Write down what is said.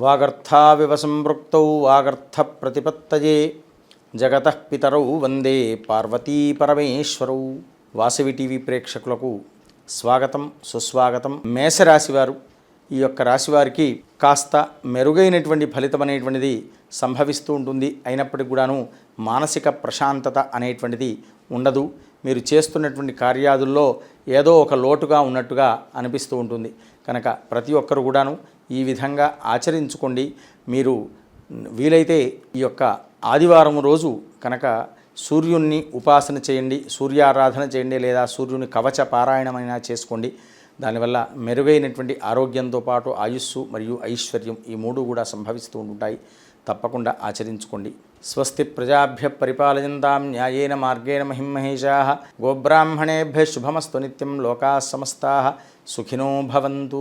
వాగర్థావివ సంపృక్తౌ వాగర్థ ప్రతిపత్తయే జగత పితరౌ వందే పార్వతీ పరమేశ్వరౌ వాసవి టీవీ ప్రేక్షకులకు స్వాగతం సుస్వాగతం. మేషరాశివారు ఈ యొక్క రాశి వారికి కాస్త మెరుగైనటువంటి ఫలితం అనేటువంటిది సంభవిస్తూ ఉంటుంది. అయినప్పటికీ కూడాను మానసిక ప్రశాంతత అనేటువంటిది ఉండదు. మీరు చేస్తున్నటువంటి కార్యాదుల్లో ఏదో ఒక లోటుగా ఉన్నట్టుగా అనిపిస్తూ ఉంటుంది. కనుక ప్రతి ఒక్కరు కూడాను ఈ విధంగా ఆచరించుకోండి. మీరు వీలైతే ఈ యొక్క ఆదివారం రోజు కనుక సూర్యుణ్ణి ఉపాసన చేయండి సూర్యారాధన చేయండి లేదా సూర్యుని కవచ పారాయణమైనా చేసుకోండి. దానివల్ల మెరుగైనటువంటి ఆరోగ్యంతో పాటు ఆయుస్సు మరియు ఐశ్వర్యం ఈ మూడు కూడా సంభవిస్తూ ఉంటాయి. తప్పకుండా ఆచరించుకోండి. స్వస్తి ప్రజాభ్య పరిపాలయంతాం న్యాయేన మార్గేణ మహిమహేషా. గోబ్రాహ్మణేభ్య శుభమస్తు నిత్యం లోకా సమస్తా. సుఖినో భవంతు.